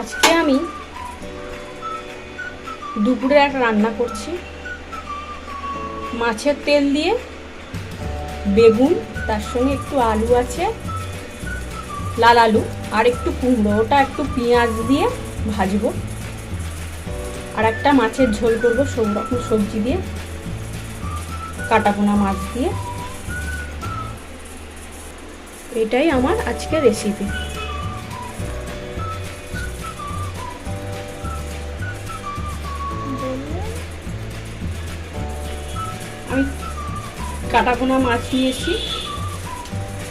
আজকে আমি দুপুরে এক রান্না করছি। মাছের তেল দিয়ে বেগুন, তার সঙ্গে একটু আলু আছে, লাল আলু আর একটু কুমড়ো। ওটা একটু পেঁয়াজ দিয়ে ভাজবো। আর একটা মাছের ঝোল করব, সব রকম সবজি দিয়ে, কাটাপোনা মাছ দিয়ে। এটাই আমার আজকে রেসিপি কাটাপোনা মাছ নিয়েছি।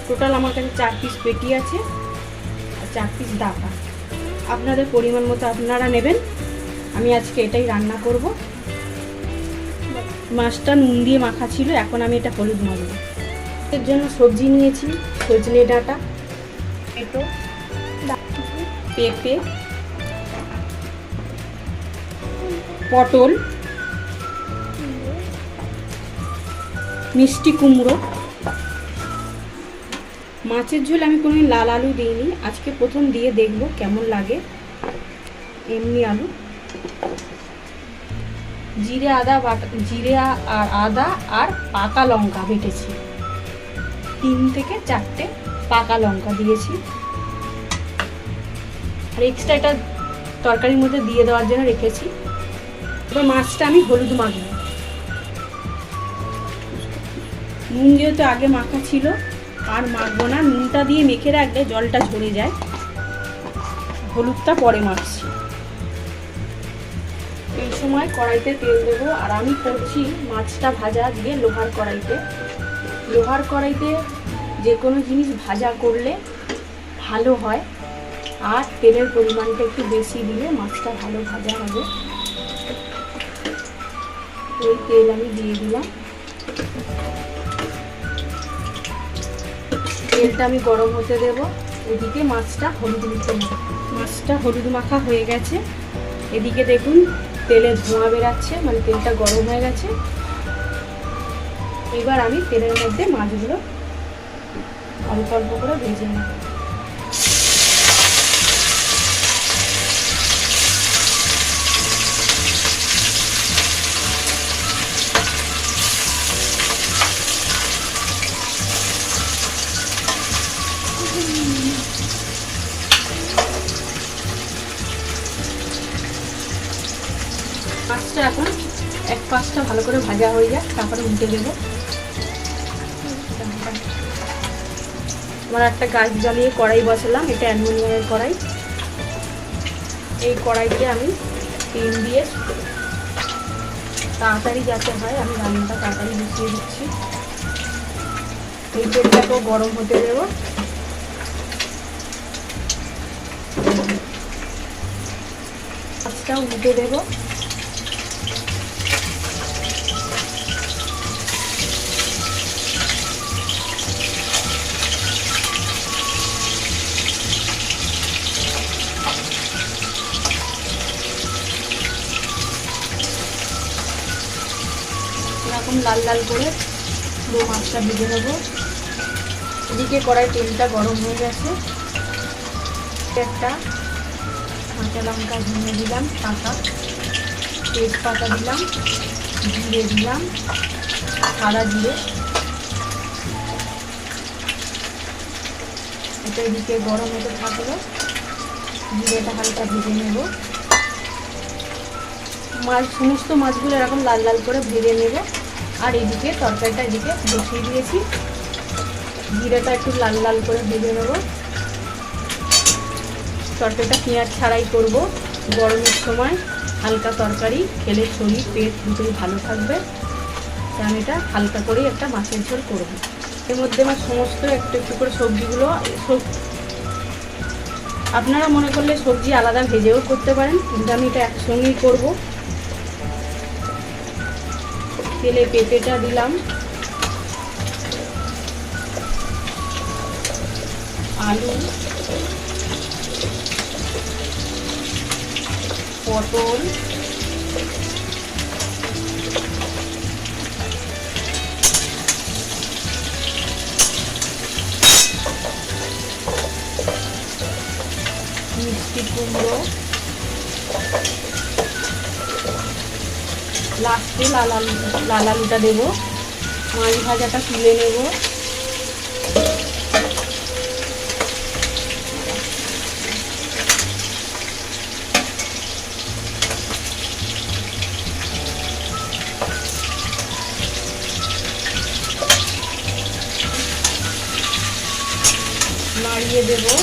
টোটাল আমার কাছে চার পিস পেটি আছে আর চার পিস ডাকা আপনাদের পরিমাণ মতো আপনারা নেবেন। আমি আজকে এটাই রান্না করব। মাছটা নুন দিয়ে মাখা ছিল, এখন আমি এটা হলুদ মাখবো। এর জন্য সবজি নিয়েছি, সজনে ডাঁটা এটো পেঁপে, পটল মিষ্টি কুমড়ো। মাছের ঝোল আমি কোনো লাল আলু দিইনি। আজকে প্রথম দিয়ে দেখব কেমন লাগে। এমনি আলু। জিরে আদা বাটা, জিরে আর আদা আর পাকা লঙ্কা বেটেছি। তিন থেকে চারটে পাকা লঙ্কা দিয়েছি। আর এক্সট্রা এটা তরকারির মধ্যে দিয়ে দেওয়ার জন্য রেখেছি। এবার মাছটা আমি হলুদ মাখবো। নুন যেহেতু আগে মাখা ছিল, আর মাখবো না। নুনটা দিয়ে মেখে রাখলে জলটা ঝরে যায়। হলুদটা পরে মাখছি। এই সময় কড়াইতে তেল দেবো, আর আমি করছি মাছটা ভাজা দিয়ে লোহার কড়াইতে। লোহার কড়াইতে যে কোনো জিনিস ভাজা করলে ভালো হয়, আর তেলের পরিমাণটা একটু বেশি দিলে মাছটা ভালো ভাজা হবে। ওই তেল আমি দিয়ে দিলাম। তেলটা আমি গরম হতে দেব। এদিকে মাছটা হলুদ মেখে মাছটা হলুদ মাখা হয়ে গেছে। এদিকে দেখুন, তেলে ধোঁয়া বেরাচ্ছে মানে তেলটা গরম হয়ে গেছে। এবার আমি তেলের মধ্যে মাছগুলো অল্প অল্প করে ভেজে নেব মাছটা এখন পাশটা ভালো করে ভাজা হয়ে যাক, তারপরে উল্টে দেবো। আমার একটা গাছ জ্বালিয়ে কড়াই বসালাম, এটা অ্যালুমিনিয়ামের কড়াই। এই কড়াইতে আমি তেল দিয়ে তাড়াতাড়ি যাতে হয়, আমি রান্নাটা তাড়াতাড়ি বসিয়ে দিচ্ছি। এই তেলটাকেও গরম হতে দেবো। মাছটা উল্টে দেবো। এরকম লাল লাল করে পুরো মাছটা ভেজে নেব। এদিকে কড়াই তেলটা গরম হয়ে গেছে। একটা কাঁচা লঙ্কা ভেঙে দিলাম, পাতা। তেজপাতা দিলাম, জিরে দিলাম, সাদা জিরে। এটা এদিকে গরম হতে থাকল। জিরেটা হালকা ভেজে নেব। মাছ, সমস্ত মাছগুলো এরকম লাল লাল করে ভেজে নেব। আর এদিকে তরকারিটা এদিকে বসিয়ে দিয়েছি। জিরেটা একটু লাল লাল করে ভেজে নেব। তরকারিটা পেঁয়াজ ছাড়াই করব। গরমের সময় হালকা তরকারি খেলে শরীর, পেট দুটোই ভালো থাকবে। আমি এটা হালকা করেই একটা মাছের ঝোল করব। এর মধ্যে আমার সমস্ত একটু একটু করে সবজিগুলো সব আপনারা মনে করলে সবজি আলাদা ভেজেও করতে পারেন, কিন্তু আমি এটা একসঙ্গেই করব। তেলে পেঁপেটা দিলাম। আলু পটল মিষ্টি কুমড়ো লাস্টে লাল আলু লাল আলুটা দেবো। মাছ ভাজাটা তুলে নেব। নাড়িয়ে দেবো।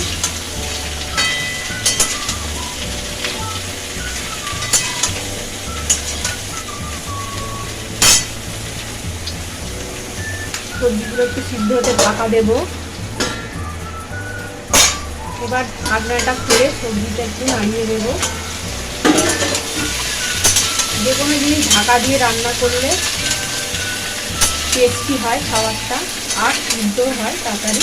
একটু সিদ্ধ হতে ঢাকা দেব। এবার ঢাকনাটা খুলে সবজিটা একটু নাড়িয়ে দেবো যে কোনো জিনিস ঢাকা দিয়ে রান্না করলে টেস্টি হয় খাবারটা, আর সিদ্ধ হয় তাড়াতাড়ি।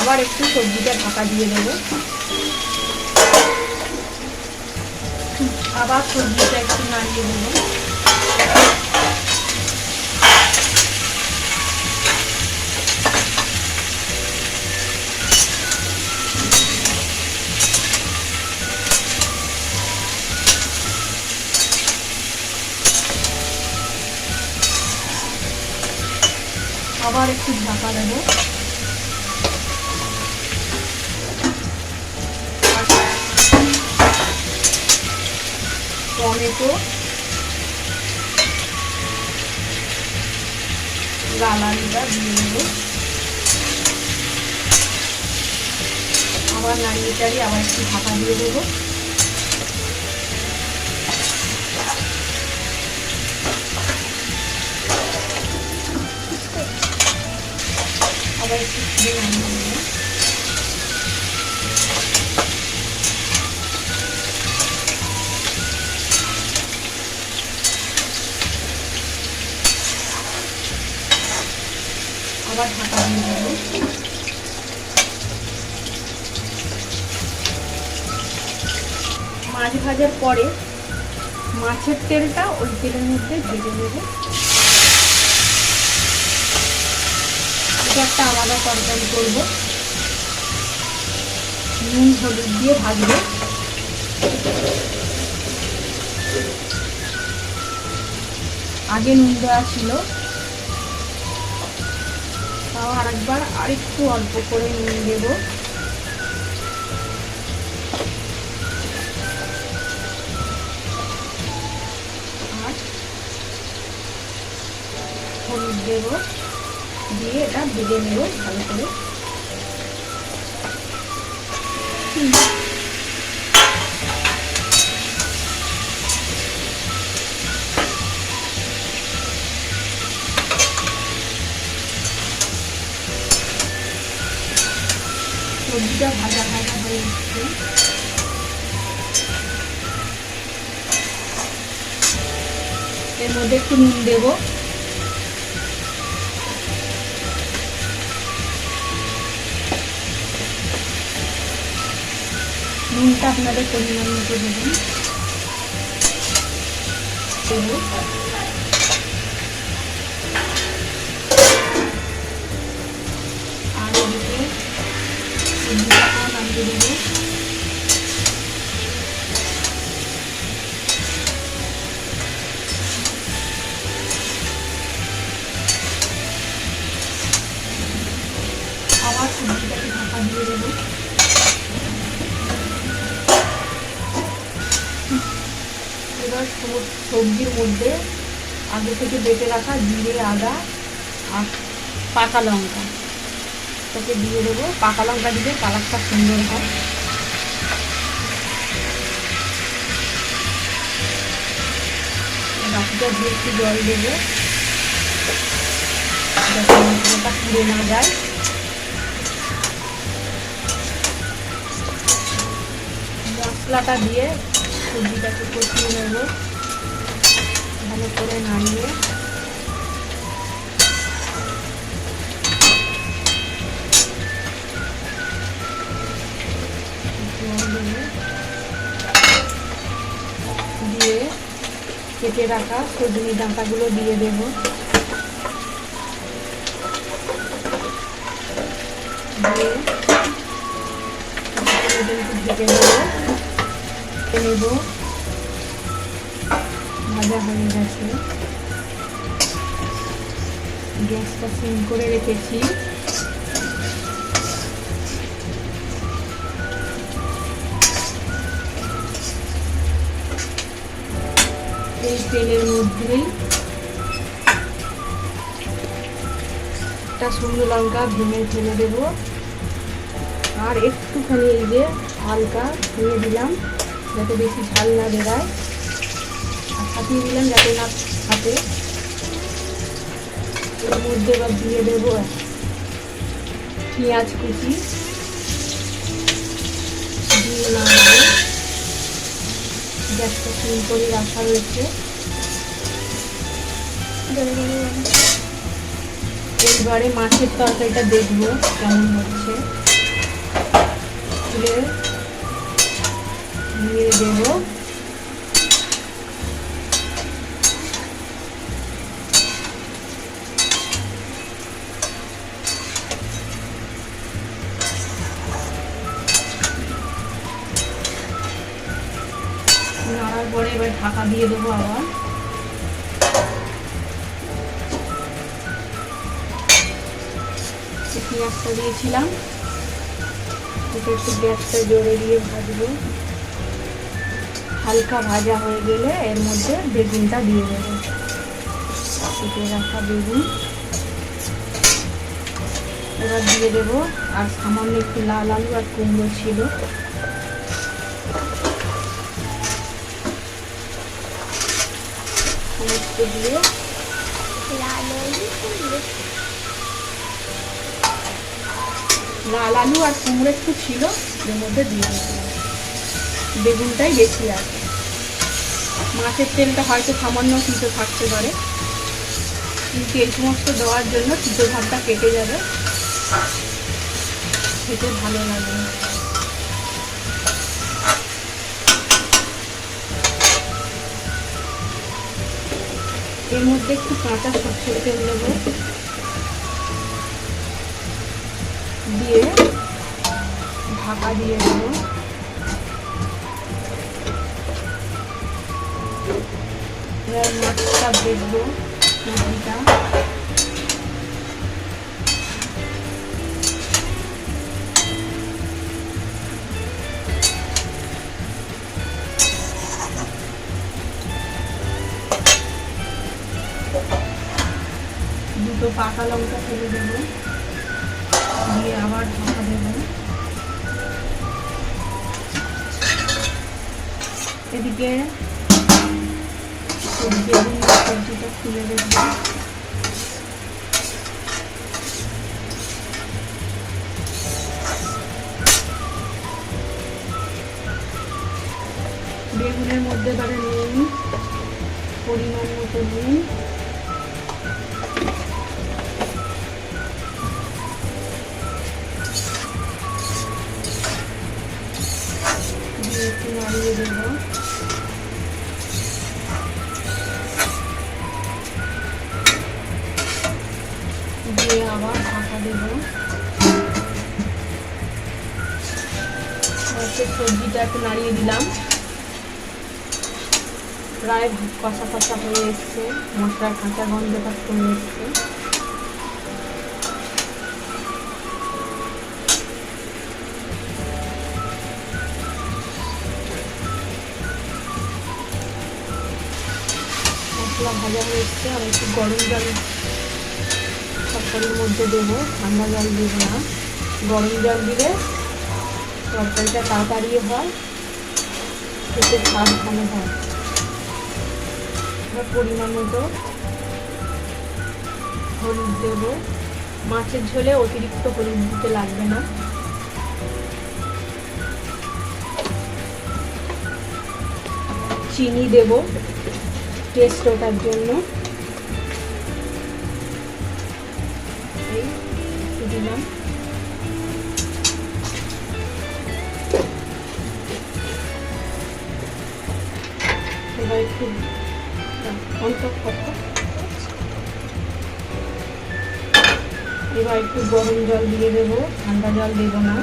আবার একটু সবজিটা ঢাকা দিয়ে দেবো। আবার সবজিটা একটু নাড়িয়ে দেবো। আবার একটু ঢাকা দেবো। টমেটো লাল দিয়ে দেবো। আবার নাড়িয়ে আবার একটু ঢাকা দিয়ে দেবো। আবার একটু মাছ ভাজার পরে মাছের তেলটা ওই তেলের মধ্যে ভেজে নেব। এটা একটা আলাদা তরকারি করব। নুন, হলুদ দিয়ে ভাজবো। আগে নুন দেওয়া ছিল। তাও আরেকবার আরেকটু অল্প করে নুন দেবো। আর হলুদ দেবো। দিয়ে এটা ভেজে নেব ভালো করে। সবজিটা ভাজা ভাজা হয়ে যাচ্ছে এর মধ্যে একটু নুন দেবো। নুনটা আপনাদের পরিমাণ মতো দেবেন। আর এদিকে আমি দেবো। সবজির মধ্যে আগে থেকে বেটে রাখা জিরে, আদা আর পাকা লঙ্কা। তাকে দিয়ে দেবো। পাকা লঙ্কা দিলে কালারটা সুন্দর হয়। বাকিটা দিয়ে একটু জল দেবো। যাতে মশলাটা পুড়ে না যায়। মশলাটা দিয়ে সবজিটাকে কষিয়ে নেব। ভালো করে নাড়িয়ে দিয়ে কেটে রাখা সজনি ডাঁটাগুলো দিয়ে দেবো। দিয়ে ঢেকে নেব। ভাজা হয়ে গেছে। গ্যাসটা সিম করে রেখেছি। এই তেলের মধ্যেই একটা শুকনো লঙ্কা ভেঙে ফেলে দেবো। আর একটুখানি এই যে হালকা ভেঙে দিলাম, যাতে বেশি ঝাল না বেরায়। ফাটিয়ে দিলাম যাতে না ফাটে এর মধ্যে এবার দিয়ে দেবো পেঁয়াজ কুচি। দিয়ে নামাবো গ্যাসটা সিম করে রাখা রয়েছে। এইবারে মাছের তরকারিটা দেখব কেমন হচ্ছে। দিয়ে দেবো। ঢাকা দিয়ে দেবো আবার। পেঁয়াজটা দিয়েছিলাম। এটা একটু গ্যাসটা জোরে দিয়ে ভাজবো। হালকা ভাজা হয়ে গেলে এর মধ্যে বেগুনটা দিয়ে দেবো। কেটে রাখা বেগুন। এবার দিয়ে দেবো আর সামান্য একটু লাল আলু আর কুমড়ো ছিল। সমস্ত দিয়ে লাল আলু আর কুমড়ো একটু ছিল, এর মধ্যে দিয়ে বেগুনটাই বেশি আছে মাছের তেলটা হয়তো সামান্য তিতো থাকতে পারে। কিন্তু এই সমস্ত দেওয়ার জন্য তিতো ভাবটা কেটে যাবে। খেতে ভালো লাগবে এর মধ্যে একটু কাঁচা সরষের তেল দেব দিয়ে ঢাকা দিয়ে দেবো মাছটা দেখব মুরগিটা। দুটো পাকা লঙ্কা ফেলে দেবো। দিয়ে আবার ঢাকা দেবো। এদিকে সবজিটা খুলে দেখব। বেগুনের মধ্যে এবারে নুন, পরিমাণ মতো নুন। একটু নাড়িয়ে দেবো। দিয়ে আবার ঢাকা দেবো। সবজিটা একটু নাড়িয়ে দিলাম। প্রায় কষা কষা হয়ে এসছে। মশলার কাঁচা গন্ধটা কমে এসছে। এসছে আর একটু গরম জল তরকারির মধ্যে দেবো, ঠান্ডা জল দেবো না। গরম জল দিলে তরকারিটা তাড়াতাড়ি হয়, খেতে স্বাদ ভালো হয়। পরিমাণ মতো হলুদ দেবো। মাছের ঝোলে অতিরিক্ত হলুদ দিতে লাগবে না। চিনি দেব টেস্ট ওটার জন্য। এবার একটু গরম জল দিয়ে দেবো, ঠান্ডা জল দেবো না।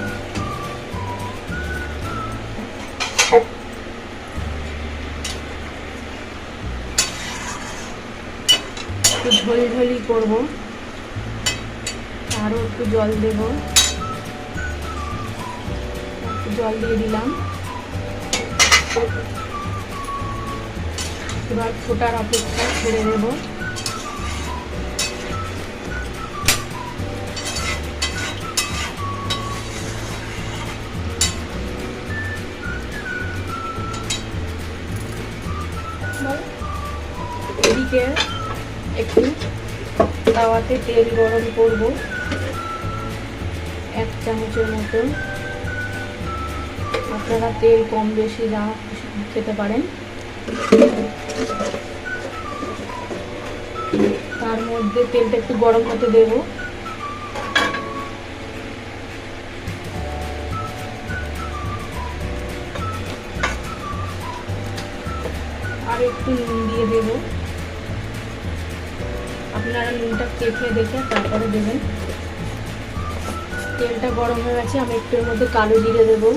একটু ঝোল ঝোলি করব, আরও একটু জল দেব। একটু জল দিয়ে দিলাম। এবার ফোটার অপেক্ষা ছেড়ে দেবো। একটু তাওয়াতে তেল গরম করব। এক চামচের মতো। আপনারা তেল কম বেশি যা খেতে পারেন। তার মধ্যে তেলটা একটু গরম হতে দেবো। আর একটু নুন দিয়ে দেব। আপনারা নুনটা চেখে দেখে তারপরে দেবেন। তেলটা গরম হয়ে গেছে, আমি একটু এর মধ্যে কালো জিরে দেবো।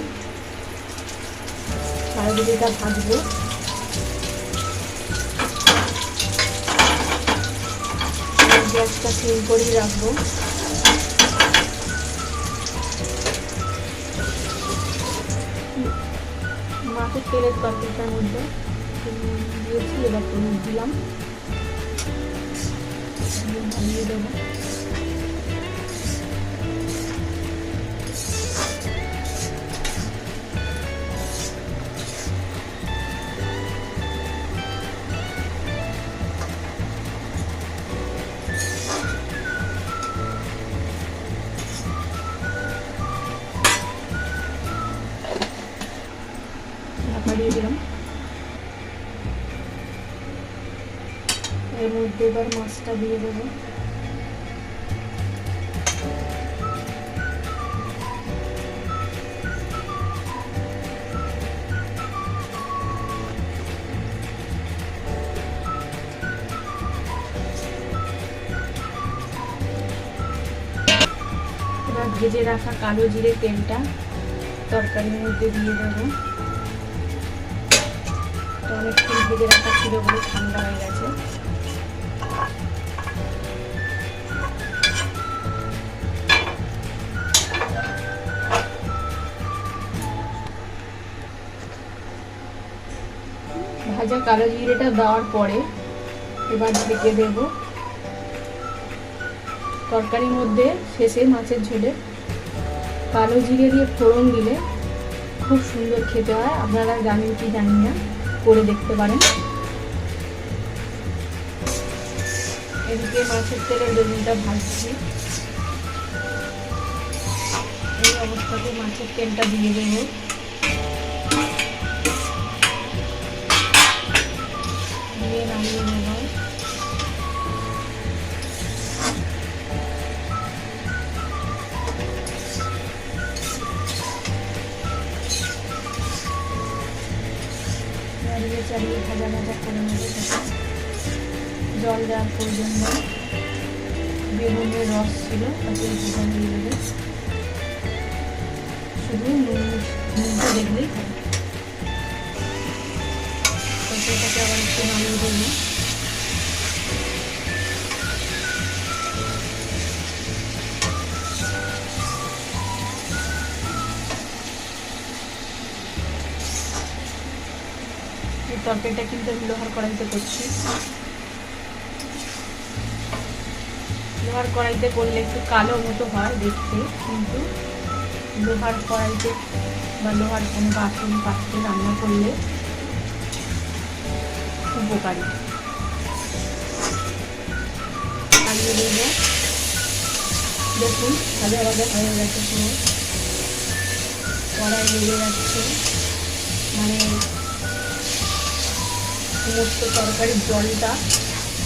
কালো জিরেটা ভাজবো। গ্যাসটা সিম করেই রাখব। মাছের তেলের তরকারিটার মধ্যে দিয়েছি, এবার দিলাম। ভালিয়ে দেবো ঢাকা এর মধ্যে এবার মাছটা দিয়ে দেবো। ভেজে রাখা কালো জিরে তেলটা তরকারির মধ্যে দিয়ে দেবো। অনেকক্ষণ ভেজে রাখা ছিল বলে ঠান্ডা হয়ে গেছে। ভাজা কালো জিরেটা দেওয়ার পরে এবার ঢেকে দেব। তরকারির মধ্যে শেষে মাছের ঝোলে কালো জিরে দিয়ে ফোড়ন দিলে খুব সুন্দর খেতে হয়। আপনারা জানেন কি জানি না, করে দেখতে পারেন। এদিকে মাছের তেলের বেগুনটা ভাজছি। এই অবস্থাতে মাছের তেলটা দিয়ে দেবো। নামিয়ে নেব নাড়িয়ে চালিয়ে ভাজা ভাজা করে নেবে জল দেওয়ার প্রয়োজন নেই। বেগুনের রস ছিল, তাতে ভেজা দিয়ে দেবে শুধু নুন, নুনটা দেখলেই হবে তরকারিটাকে আবার একটু নামিয়ে দেবো এই তরকারিটা কিন্তু আমি লোহার কড়াইতে করছি। লোহার কড়াইতে করলে একটু কালো মতো হয় দেখতে, কিন্তু লোহার কড়াইতে বা লোহার কোনো বাসন পাত্রে রান্না করলে উপকারী। চালিয়ে দেব। দেখুন ভালো ভাবে হয়ে গেছে পুরো। কড়াই লেগে যাচ্ছে। মানে সমস্ত তরকারির জলটা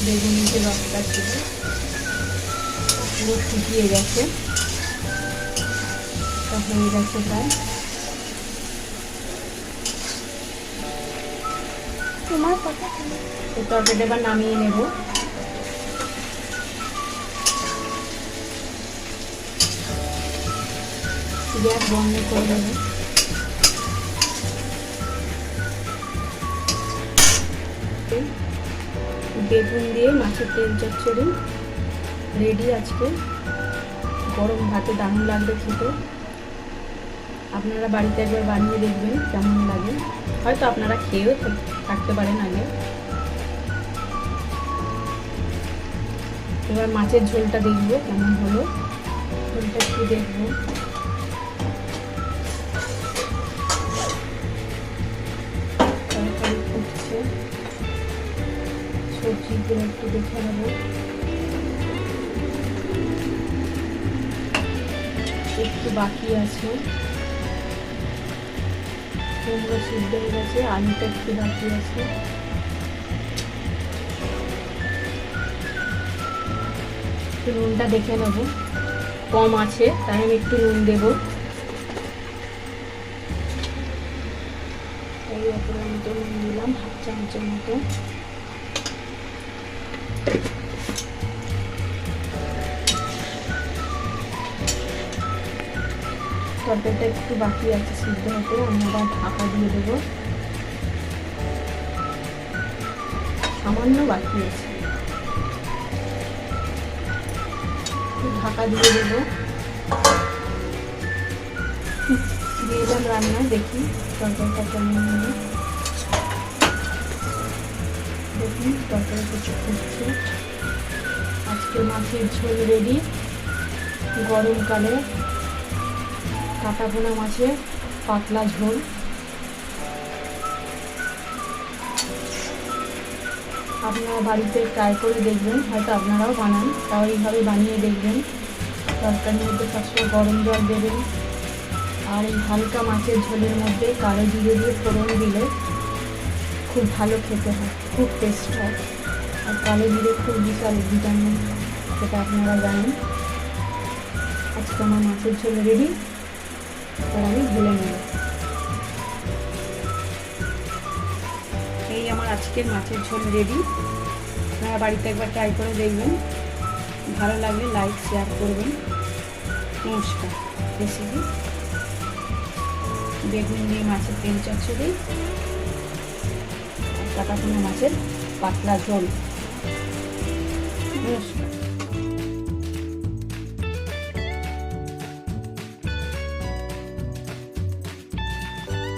বেগুনের যে রসটা ছিল পুরো শুকিয়ে গেছে। হয়ে গেছে প্রায়। তোমার কথা। তরকারিটা এবার নামিয়ে নেব। গ্যাস বন্ধ করে দেবো। বেগুন দিয়ে মাছের তেল চচ্চড়ি। রেডি আজকে। গরম ভাতে দারুণ লাগবে খেতে। আপনারা বাড়িতে একবার বানিয়ে দেখবেন কেমন লাগে। হয়তো আপনারা খেয়েও থাক- থাকতে পারেন আগে। এবার মাছের ঝোলটা দেখব কেমন হলো। ঝোলটা একটু দেখব? একটু দেখে একটু বাকি আছে। আলুটা একটু বাকি আছে। নুনটা দেখে নেব। কম আছে, তাই আমি একটু নুন দেব। এই মতো নুন দিলাম, হাফ চামচের মতো। তরকারিটা একটু বাকি আছে সিদ্ধ হতে আমি আবার ঢাকা দিয়ে দেবো। সামান্য বাকি আছে। ঢাকা দিয়ে দেবো। দিয়ে দিলাম রান্না দেখি, তরকারিটা কেমন হলো। দেখুন তরকারি কিছু ফুটছে আজকে মাছের ঝোল রেডি, গরমকালে কাটা পোনা মাছের পাতলা ঝোল। আপনারা বাড়িতে ট্রাই করে দেখবেন, হয়তো আপনারাও বানান, তাও এইভাবে বানিয়ে দেখবেন। তরকারির মধ্যে সবসময় গরম জল দেবেন। আর এই হালকা মাছের ঝোলের মধ্যে কালো জিরে দিয়ে ফোড়ন দিলে খুব ভালো খেতে হয়, খুব টেস্ট হয়। আর কালো জিরে খুব বিশাল ভিটামিন সেটা আপনারা জানেন। আজকে আমার মাছের ঝোল রেডি আমি ঢেলে নেব এই আমার আজকের মাছের ঝোল রেডি আপনারা বাড়িতে একবার ট্রাই করে দেখবেন। ভালো লাগলে লাইক শেয়ার করবেন। নমস্কার। রেসিপি বেগুন দিয়ে মাছের তেল চচ্চড়ি। কাটা কোনো মাছের পাতলা ঝোল। নমস্কার।